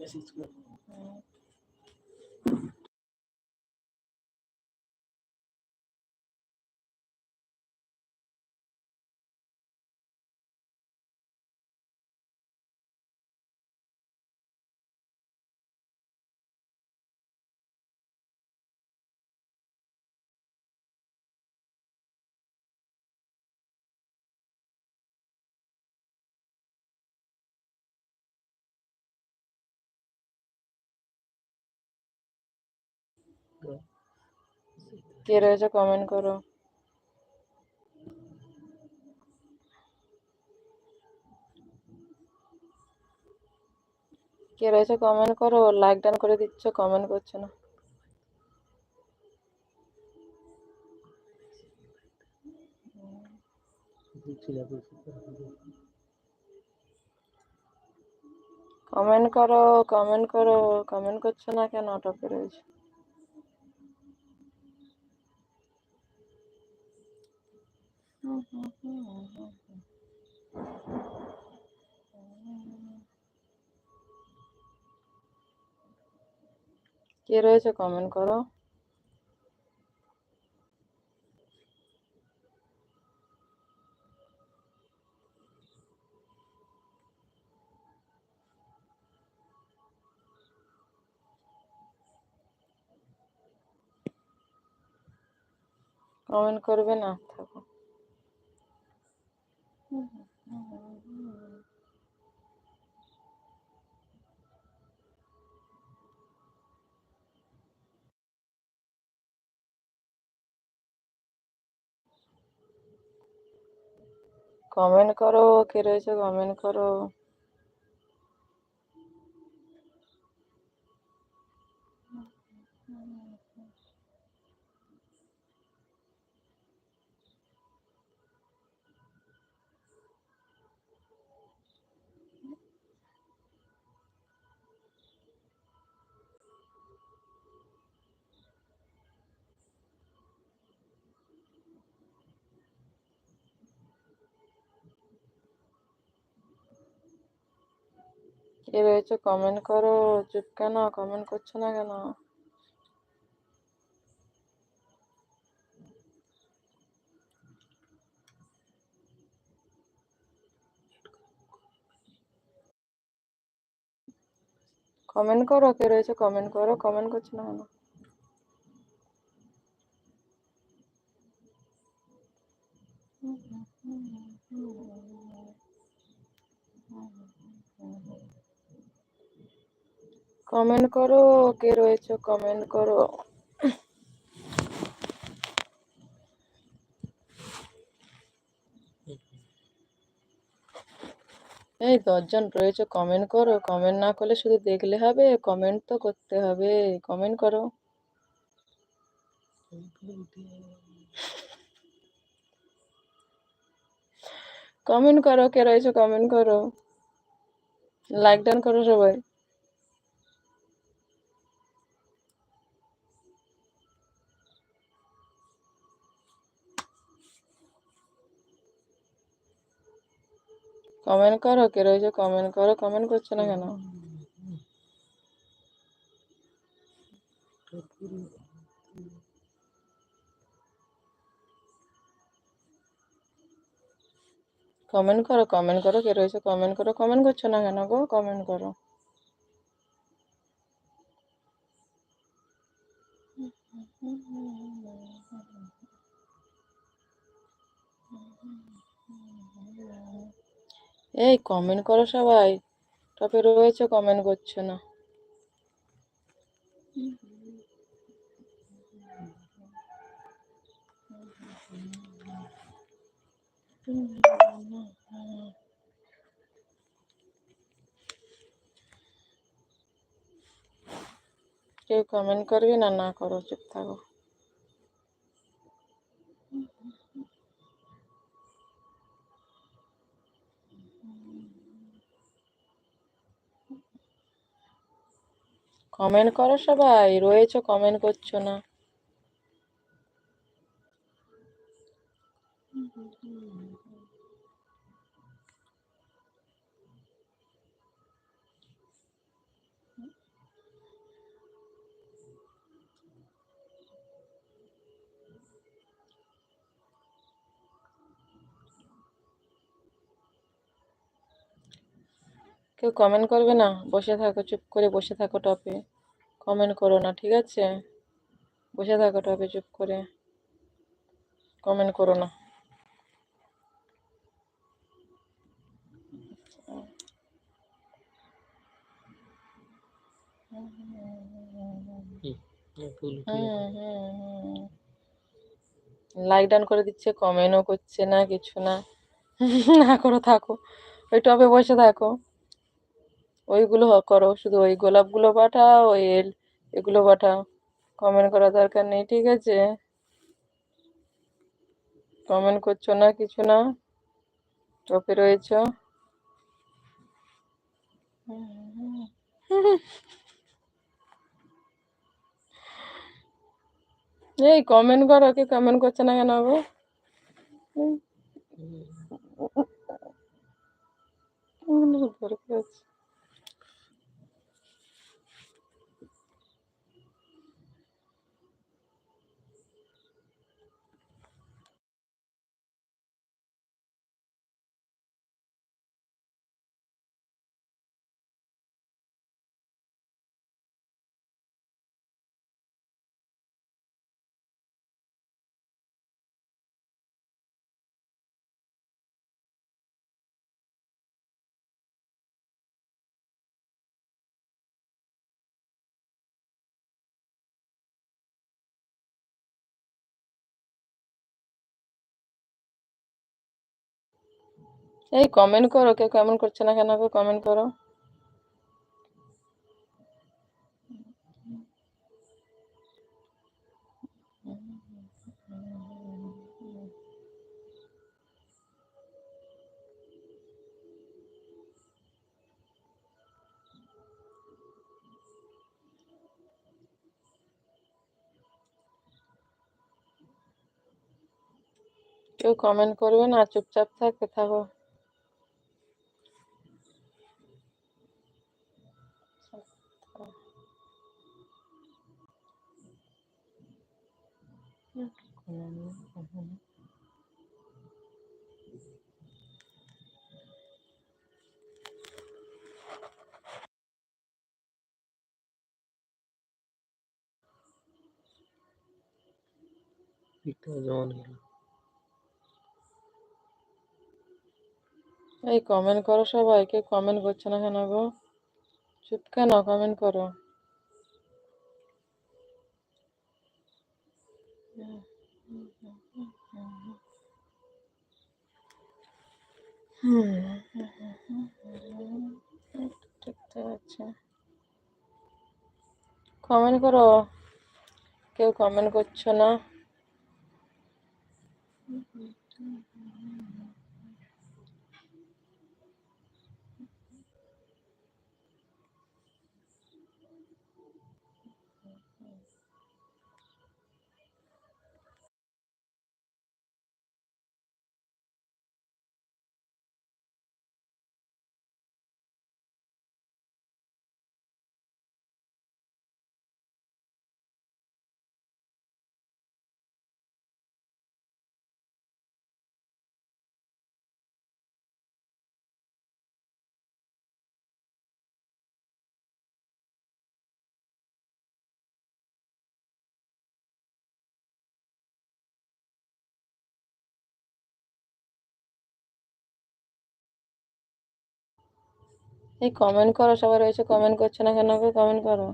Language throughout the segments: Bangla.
মেসেজ করে কে রয়েছে কমেন্ট করো। কে রয়েছে কমেন্ট করো? লাইক ডান করে দিচ্ছ কমেন্ট করছ না। কমেন্ট করো কমেন্ট করো কমেন্ট করছ না কেন? অটকে রয়েছে। কে রয়েছে? কমেন্ট করো। কমেন্ট করবে না থাকো। কমেন্ট করো কে রয়েছে কমেন্ট করো কে রয়েছে? কমেন্ট করো, চুপ কেন? কমেন্ট করছ না কেন? কমেন্ট করো, কে রয়েছে? কমেন্ট করো কমেন্ট করছ না কেন? কমেন্ট করো, কে রয়েছে কমেন্ট করো। এই দশজন রয়েছে কমেন্ট করো। কমেন্ট না করলে শুধু দেখলে হবে কমেন্ট তো করতে হবে। কমেন্ট করো। কমেন্ট করো, কে রয়েছে কমেন্ট করো। লাইক ডান করো সবাই। কমেন্ট করো, কে রয়েছে কমেন্ট করো কমেন্ট করছ না কেন? কমেন্ট করো কমেন্ট করো, কে রয়েছে কমেন্ট করো কমেন্ট করছ না কেন গো? কমেন্ট করো। এই কমেন্ট করো সবাই। টপে রয়েছে কমেন্ট করছ না। কেউ কমেন্ট করবি না না করো, চুপ থাকো। কমেন্ট করো সবাই রয়েছে কমেন্ট করছ না। কেউ কমেন্ট করবে না? বসে থাকো, চুপ করে বসে থাকো টপে কমেন্ট করো না, ঠিক আছে? বসে থাকো টপে চুপ করে। কমেন্ট করো না। লাইক ডাউন করে দিচ্ছে কমেন্টও করছে না, কিছু না। না করো, থাকো। ওই টবে বসে থাকো। ওইগুলো করো। শুধু ওই গোলাপগুলো পাঠাও ওই এল- এগুলো পাঠাও। কমেন্ট করার দরকার নেই ঠিক আছে? কমেন্ট করছ না কিছু না? টপে রয়েছ? এই কমেন্ট করো কি কমেন্ট করছে না কেন গো? দরকার আছে। এই কমেন্ট করো, কেউ কমেন্ট করছে না কেন? কমেন্ট করো। কেউ কমেন্ট করবে না, চুপচাপ থাকতে থাকো। এই কমেন্ট করো সবাই, কেউ কমেন্ট করছে না কেন গো? চুপ কেন? কমেন্ট করো। কমেন্ট করো। কেউ কমেন্ট করছ না? mm-hmm এই কমেন্ট করো, সবাই রয়েছে কমেন্ট করছে না কেন কমেন্ট করো।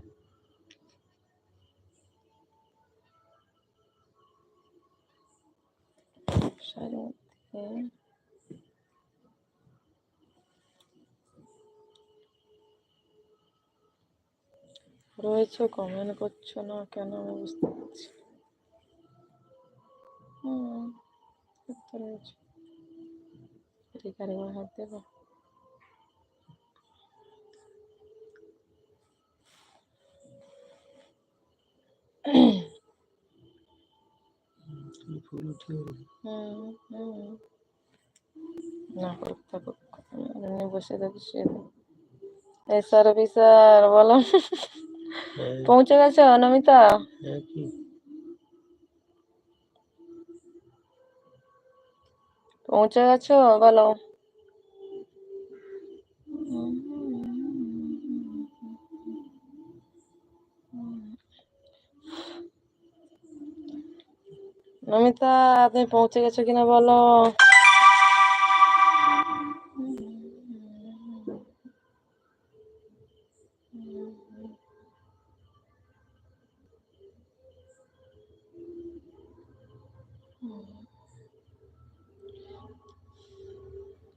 রয়েছে কমেন্ট করছ না কেন? আমি বুঝতে পারছি হুম রয়েছে। হাত দেবো। বসে থাকি শুয়ে থাকি এই স্যার অফিসার বলো পৌঁছে গেছো নমিতা পৌঁছে গেছো বলো নমিতা তুমি পৌঁছে গেছো কিনা বলো।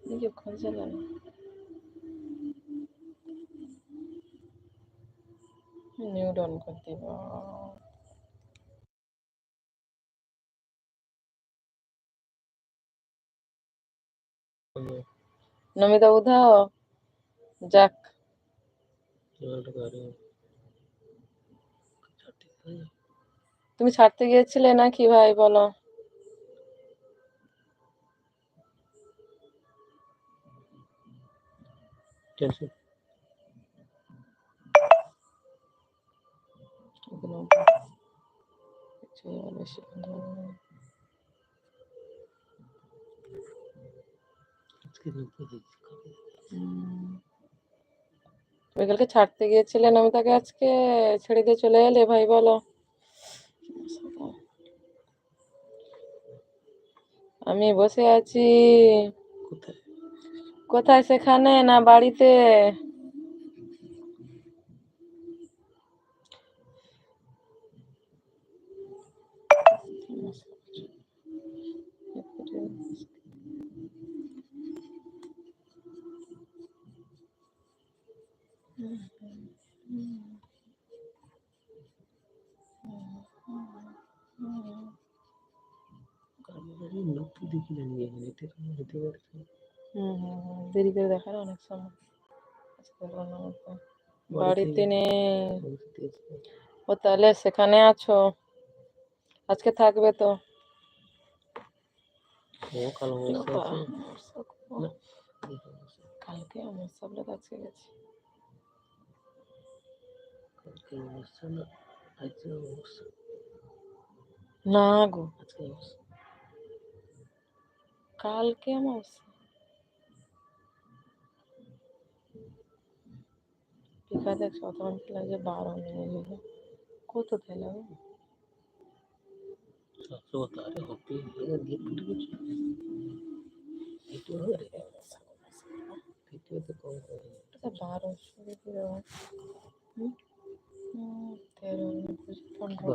নিজে খোঁজে না নিউ ডাউন করে দিব। নমিতা উধাও যাক। তুমি ছাড়তে গিয়েছিলে নাকি ভাই বলো? বেশি ভালো না। হুম। তুমি কালকে ছাড়তে গিয়েছিলে নমিতাকে আজকে ছেড়ে দিয়ে চলে এলে ভাই বলো। আমি বসে আছি। কোথায় সেখানে? না বাড়িতে। হুম হুম হুম দেরি করে দেখার অনেক সময়। আজকে। বাড়িতে নেই। ও তাহলে সেখানে আছো? আজকে থাকবে তো? কালকে আমার সাবলে আজকে গেছি। না গো। কালকে আমার টিকা দেখ শতমান লাগে বারো মিনিট হলো কত দিলে গো? এটা বারোশো দিলে হুম হুম, তেরো উনিশ পনেরো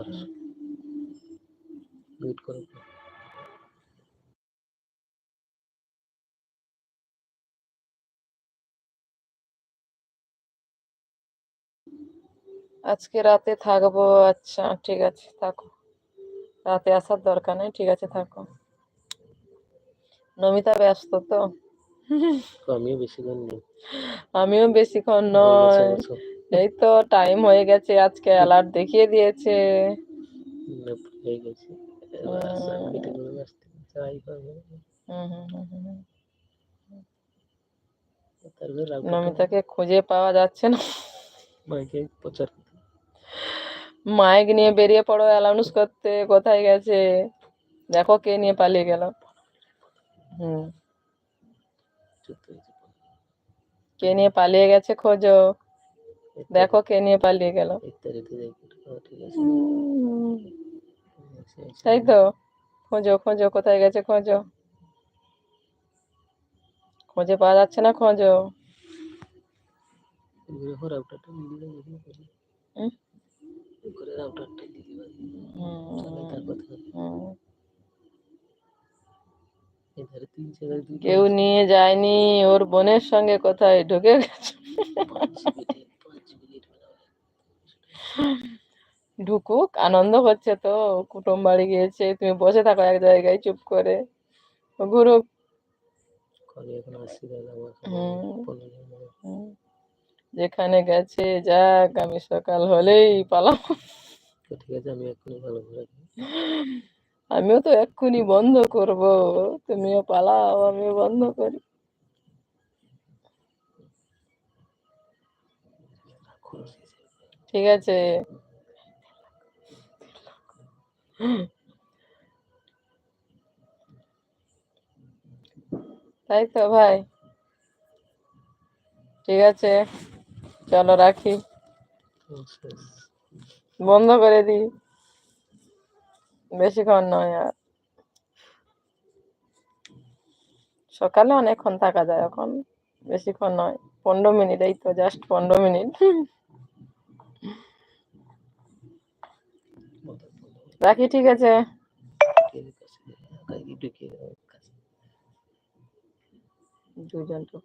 আজকে রাতে থাকব আচ্ছা ঠিক আছে থাকো। রাতে আসার দরকার নেই ঠিক আছে থাকো। নমিতা ব্যস্ত তো? আমিও বেশিক্ষণ নেই। আমিও বেশিক্ষণ নয়। এই তো টাইম হয়ে গেছে আজকে অ্যালার্ট দেখিয়ে দিয়েছে। হয়ে গেছে। রাউটারটা নমিতাকে খুঁজে পাওয়া যাচ্ছে না। মাইকে প্রচার করতে মাইক নিয়ে বেরিয়ে পড়ো অ্যানাউন্স করতে কোথায় গেছে? দেখো কে নিয়ে পালিয়ে গেল। হুম। কে নিয়ে পালিয়ে গেছে খোঁজো। দেখো কে নিয়ে পালিয়ে গেল। তাই তো? খোঁজো খোঁজো কোথায় গেছে খোঁজো। খোঁজে পাওয়া যাচ্ছে না খোঁজো। করে। হুম? রাউটারটা হুম, হুম। কেউ নিয়ে যায়নি ওর বোনের সঙ্গে কোথায় ঢুকে গেছে? মিনিট ঢুকুক আনন্দ হচ্ছে তো কুটুম বাড়ি গিয়েছে তুমি বসে থাকো এক জায়গায় চুপ করে। ঘুরুক। কলে এখন আসছি দাদা যেখানে গেছে যাক আমি সকাল হলেই পালাম। ঠিক আছে আমি এক্ষুনি ভালো করে আমিও তো এক্ষুনি বন্ধ করব। তুমিও পালাও আমিও বন্ধ করি। ঠিক আছে। তাই তো ভাই। ঠিক আছে। চলো রাখি। বন্ধ করে দি বেশিক্ষণ নয় আর। সকালে অনেকক্ষণ থাকা যায় এখন। বেশিক্ষণ নয়, পনেরো মিনিট, এই তো জাস্ট পনেরো মিনিট। রাখি, ঠিক আছে। দুজন তো